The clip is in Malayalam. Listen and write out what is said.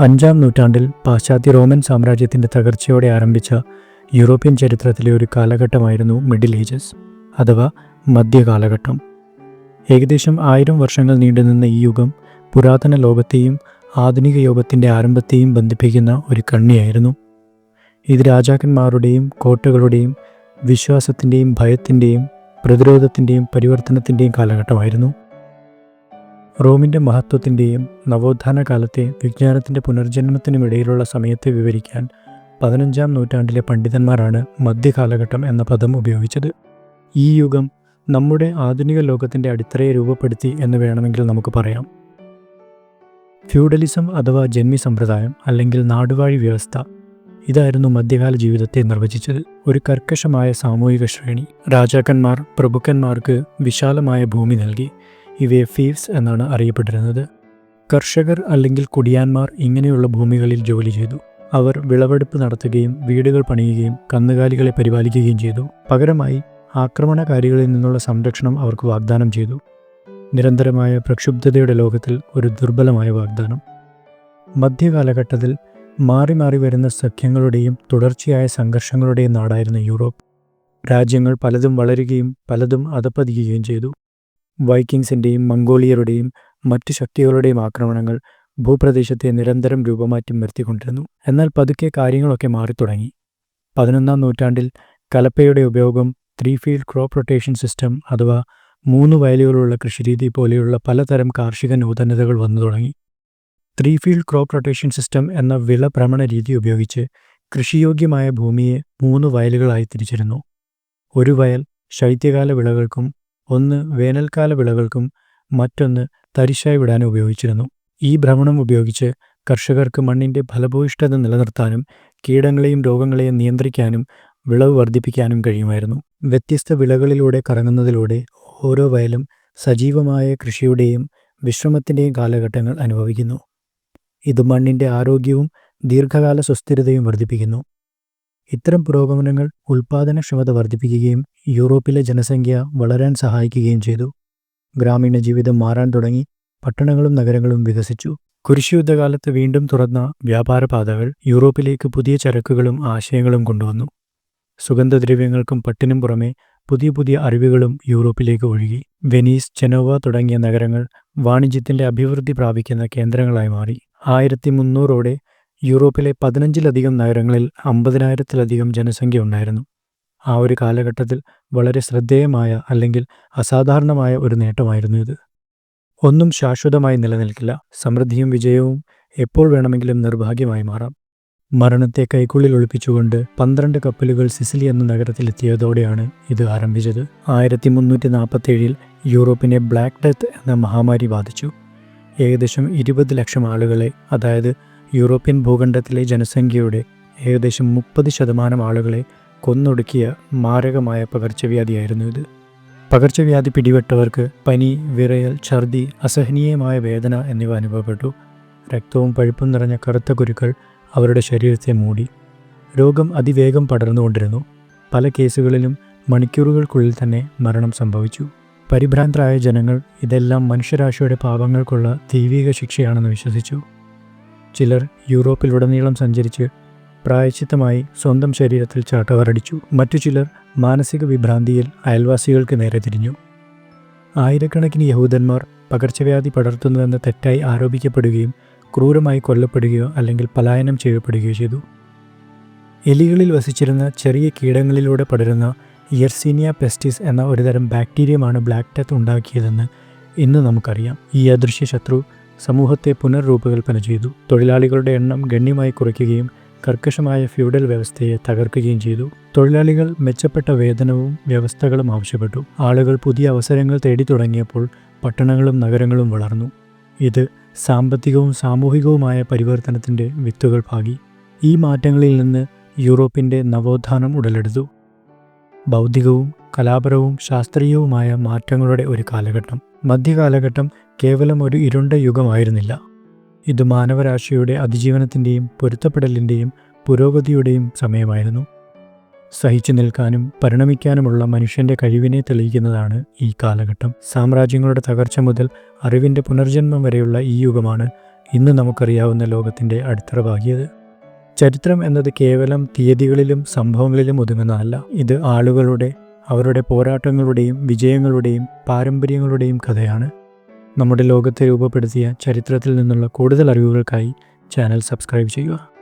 അഞ്ചാം നൂറ്റാണ്ടിൽ പാശ്ചാത്യ റോമൻ സാമ്രാജ്യത്തിന്റെ തകർച്ചയോടെ ആരംഭിച്ച യൂറോപ്യൻ ചരിത്രത്തിലെ ഒരു കാലഘട്ടമായിരുന്നു മിഡിൽ ഏജസ് അഥവാ മധ്യകാലഘട്ടം. ഏകദേശം ആയിരം വർഷങ്ങൾ നീണ്ടുനിന്ന ഈ യുഗം പുരാതന ലോകത്തെയും ആധുനിക യോഗത്തിന്റെ ആരംഭത്തെയും ബന്ധിപ്പിക്കുന്ന ഒരു കണ്ണിയായിരുന്നു. ഇത് രാജാക്കന്മാരുടെയും കോട്ടകളുടെയും വിശ്വാസത്തിന്റെയും ഭയത്തിന്റെയും പ്രതിരോധത്തിന്റെയും പരിവർത്തനത്തിന്റെയും കാലഘട്ടമായിരുന്നു. റോമിന്റെ മഹത്വത്തിന്റെയും നവോത്ഥാന കാലത്തെ വിജ്ഞാനത്തിന്റെ പുനർജന്മത്തിനുമിടയിലുള്ള സമയത്തെ വിവരിക്കാൻ പതിനഞ്ചാം നൂറ്റാണ്ടിലെ പണ്ഡിതന്മാരാണ് മധ്യകാലഘട്ടം എന്ന പദം ഉപയോഗിച്ചത്. ഈ യുഗം നമ്മുടെ ആധുനിക ലോകത്തിന്റെ അടിത്തറയെ രൂപപ്പെടുത്തി എന്ന് വേണമെങ്കിൽ നമുക്ക് പറയാം. ഫ്യൂഡലിസം അഥവാ ജന്മി സമ്പ്രദായം അല്ലെങ്കിൽ നാടുവാഴി വ്യവസ്ഥ ഇതായിരുന്നു മധ്യകാല ജീവിതത്തെ നിർവചിച്ചത്. ഒരു കർക്കശമായ സാമൂഹിക ശ്രേണി രാജാക്കന്മാർ പ്രഭുക്കന്മാർക്ക് വിശാലമായ ഭൂമി നൽകി ഇവയെ ഫീവ്സ് എന്നാണ് അറിയപ്പെട്ടിരുന്നത്. കർഷകർ അല്ലെങ്കിൽ കുടിയാന്മാർ ഇങ്ങനെയുള്ള ഭൂമികളിൽ ജോലി ചെയ്തു. അവർ വിളവെടുപ്പ് നടത്തുകയും വീടുകൾ പണിയുകയും കന്നുകാലികളെ പരിപാലിക്കുകയും ചെയ്തു. പകരമായി ആക്രമണകാരികളിൽ നിന്നുള്ള സംരക്ഷണം അവർക്ക് വാഗ്ദാനം ചെയ്തു. നിരന്തരമായ പ്രക്ഷുബ്ധതയുടെ ലോകത്തിൽ ഒരു ദുർബലമായ വാഗ്ദാനം. മധ്യകാലഘട്ടത്തിൽ മാറി മാറി വരുന്ന സഖ്യങ്ങളുടെയും തുടർച്ചയായ സംഘർഷങ്ങളുടെയും നാടായിരുന്നു യൂറോപ്പ്. രാജ്യങ്ങൾ പലതും വളരുകയും പലതും അധപ്പതിക്കുകയും ചെയ്തു. വൈക്കിങ്സിന്റെയും മംഗോളിയരുടെയും മറ്റു ശക്തികളുടെയും ആക്രമണങ്ങൾ ഭൂപ്രദേശത്തെ നിരന്തരം രൂപമാറ്റം വരുത്തിക്കൊണ്ടിരുന്നു എന്നാൽ പതുക്കെ കാര്യങ്ങളൊക്കെ മാറിത്തുടങ്ങി. പതിനൊന്നാം നൂറ്റാണ്ടിൽ കലപ്പയുടെ ഉപയോഗം three field crop rotation system അഥവാ മൂന്ന് വയലുകളുള്ള കൃഷിരീതി പോലെയുള്ള പലതരം കാർഷിക നൂതനതകൾ വന്നു തുടങ്ങി. Three field crop rotation system എന്ന വിള ഭ്രമണ രീതി ഉപയോഗിച്ച് കൃഷിയോഗ്യമായ ഭൂമിയെ മൂന്ന് വയലുകളായി തിരിച്ചിരുന്നു. ഒരു വയൽ ശൈത്യകാല വിളകൾക്കും ഒന്ന് വേനൽക്കാല വിളകൾക്കും മറ്റൊന്ന് തരിശായി വിടാനും ഉപയോഗിച്ചിരുന്നു. ഈ ഭ്രമണം ഉപയോഗിച്ച് കർഷകർക്ക് മണ്ണിന്റെ ഫലഭൂയിഷ്ഠത നിലനിർത്താനും കീടങ്ങളെയും രോഗങ്ങളെയും നിയന്ത്രിക്കാനും വിളവ് വർദ്ധിപ്പിക്കാനും കഴിയുമായിരുന്നു. വ്യത്യസ്ത വിളകളിലൂടെ കറങ്ങുന്നതിലൂടെ ഓരോ വയലും സജീവമായ കൃഷിയുടെയും വിശ്രമത്തിന്റെയും കാലഘട്ടങ്ങൾ അനുഭവിക്കുന്നു. ഇത് മണ്ണിന്റെ ആരോഗ്യവും ദീർഘകാല സുസ്ഥിരതയും വർദ്ധിപ്പിക്കുന്നു. ഇത്തരം പുരോഗമനങ്ങൾ ഉൽപാദനക്ഷമത വർദ്ധിപ്പിക്കുകയും യൂറോപ്പിലെ ജനസംഖ്യ വളരാൻ സഹായിക്കുകയും ചെയ്തു. ഗ്രാമീണ ജീവിതം മാറാൻ തുടങ്ങി പട്ടണങ്ങളും നഗരങ്ങളും വികസിച്ചു. കുരിശുയുദ്ധകാലത്ത് വീണ്ടും തുറന്ന വ്യാപാരപാതകൾ യൂറോപ്പിലേക്ക് പുതിയ ചരക്കുകളും ആശയങ്ങളും കൊണ്ടുവന്നു. സുഗന്ധദ്രവ്യങ്ങൾക്കും പട്ടിനും പുറമെ പുതിയ പുതിയ അറിവുകളും യൂറോപ്പിലേക്ക് ഒഴുകി. വെനീസ് ചെനോവ തുടങ്ങിയ നഗരങ്ങൾ വാണിജ്യത്തിന്റെ അഭിവൃദ്ധി പ്രാപിക്കുന്ന കേന്ദ്രങ്ങളായി മാറി. ആയിരത്തി മുന്നൂറോടെ യൂറോപ്പിലെ പതിനഞ്ചിലധികം നഗരങ്ങളിൽ അമ്പതിനായിരത്തിലധികം ജനസംഖ്യ ഉണ്ടായിരുന്നു. ആ ഒരു കാലഘട്ടത്തിൽ വളരെ ശ്രദ്ധേയമായ അല്ലെങ്കിൽ അസാധാരണമായ ഒരു നേട്ടമായിരുന്നു ഇത്. ഒന്നും ശാശ്വതമായി നിലനിൽക്കില്ല. സമൃദ്ധിയും വിജയവും എപ്പോൾ വേണമെങ്കിലും നിർഭാഗ്യമായി മാറാം. മരണത്തെ കൈക്കുള്ളിൽ ഒളിപ്പിച്ചുകൊണ്ട് പന്ത്രണ്ട് കപ്പലുകൾ സിസിലി എന്ന നഗരത്തിലെത്തിയതോടെയാണ് ഇത് ആരംഭിച്ചത്. ആയിരത്തി മുന്നൂറ്റി നാൽപ്പത്തേഴിൽ യൂറോപ്പിനെ ബ്ലാക്ക് ഡെത്ത് എന്ന മഹാമാരി ബാധിച്ചു. ഏകദേശം ഇരുപത് ലക്ഷം ആളുകളെ അതായത് യൂറോപ്യൻ ഭൂഖണ്ഡത്തിലെ ജനസംഖ്യയുടെ ഏകദേശം മുപ്പത് ശതമാനം ആളുകളെ കൊന്നൊടുക്കിയ മാരകമായ പകർച്ചവ്യാധിയായിരുന്നു ഇത്. പകർച്ചവ്യാധി പിടിപെട്ടവർക്ക് പനി വിറയൽ ഛർദി അസഹനീയമായ വേദന എന്നിവ അനുഭവപ്പെട്ടു. രക്തവും പഴുപ്പും നിറഞ്ഞ കറുത്ത കുരുക്കൾ അവരുടെ ശരീരത്തെ മൂടി. രോഗം അതിവേഗം പടർന്നുകൊണ്ടിരുന്നു. പല കേസുകളിലും മണിക്കൂറുകൾക്കുള്ളിൽ തന്നെ മരണം സംഭവിച്ചു. പരിഭ്രാന്തരായ ജനങ്ങൾ ഇതെല്ലാം മനുഷ്യരാശിയുടെ പാപങ്ങൾക്കുള്ള ദൈവിക ശിക്ഷയാണെന്ന് വിശ്വസിച്ചു. ചിലർ യൂറോപ്പിലുടനീളം സഞ്ചരിച്ച് പ്രായച്ചിത്തമായി സ്വന്തം ശരീരത്തിൽ ചാട്ടവരടിച്ചു മറ്റു ചിലർ മാനസിക വിഭ്രാന്തിയിൽ അയൽവാസികൾക്ക് നേരെ തിരിഞ്ഞു. ആയിരക്കണക്കിന് യഹൂദന്മാർ പകർച്ചവ്യാധി പടർത്തുന്നുവെന്ന് തെറ്റായി ആരോപിക്കപ്പെടുകയും ക്രൂരമായി കൊല്ലപ്പെടുകയോ അല്ലെങ്കിൽ പലായനം ചെയ്യപ്പെടുകയോ ചെയ്തു. എലികളിൽ വസിച്ചിരുന്ന ചെറിയ കീടങ്ങളിലൂടെ പടരുന്ന യെർസീനിയ പെസ്റ്റിസ് എന്ന ഒരുതരം ബാക്ടീരിയമാണ് ബ്ലാക്ക് ഡെത്ത് ഉണ്ടാക്കിയതെന്ന് ഇന്ന് നമുക്കറിയാം. ഈ അദൃശ്യ ശത്രു സമൂഹത്തെ പുനർരൂപകൽപ്പന ചെയ്തു. തൊഴിലാളികളുടെ എണ്ണം ഗണ്യമായി കുറയ്ക്കുകയും കർക്കശമായ ഫ്യൂഡൽ വ്യവസ്ഥയെ തകർക്കുകയും ചെയ്തു. തൊഴിലാളികൾ മെച്ചപ്പെട്ട വേതനവും വ്യവസ്ഥകളും ആവശ്യപ്പെട്ടു. ആളുകൾ പുതിയ അവസരങ്ങൾ തേടി തുടങ്ങിയപ്പോൾ പട്ടണങ്ങളും നഗരങ്ങളും വളർന്നു. ഇത് സാമ്പത്തികവും സാമൂഹികവുമായ പരിവർത്തനത്തിന്റെ വിത്തുകൾ പാകി. ഈ മാറ്റങ്ങളിൽ നിന്ന് യൂറോപ്പിന്റെ നവോത്ഥാനം ഉടലെടുത്തു. ബൗദ്ധികവും കലാപരവും ശാസ്ത്രീയവുമായ മാറ്റങ്ങളുടെ ഒരു കാലഘട്ടം. മധ്യകാലഘട്ടം കേവലം ഒരു ഇരുണ്ട യുഗമായിരുന്നില്ല. ഇത് മാനവരാശിയുടെ അതിജീവനത്തിന്റെയും പൊരുത്തപ്പെടലിന്റെയും പുരോഗതിയുടെയും സമയമായിരുന്നു. സഹിച്ചു നിൽക്കാനും പരിണമിക്കാനുമുള്ള മനുഷ്യന്റെ കഴിവിനെ തെളിയിക്കുന്നതാണ് ഈ കാലഘട്ടം. സാമ്രാജ്യങ്ങളുടെ തകർച്ച മുതൽ അറിവിന്റെ പുനർജന്മം വരെയുള്ള ഈ യുഗമാണ് ഇന്ന് നമുക്കറിയാവുന്ന ലോകത്തിന്റെ അടിത്തറ പാകിയത് ചരിത്രം എന്നത് കേവലം തീയതികളിലും സംഭവങ്ങളിലും ഒതുങ്ങുന്നതല്ല. ഇത് ആളുകളുടെ അവരുടെ പോരാട്ടങ്ങളുടെയും വിജയങ്ങളുടെയും പാരമ്പര്യങ്ങളുടെയും കഥയാണ്. നമ്മുടെ ലോകത്തെ രൂപപ്പെടുത്തിയ ചരിത്രത്തിൽ നിന്നുള്ള കൂടുതൽ അറിവുകൾക്കായി ചാനൽ സബ്സ്ക്രൈബ് ചെയ്യുക.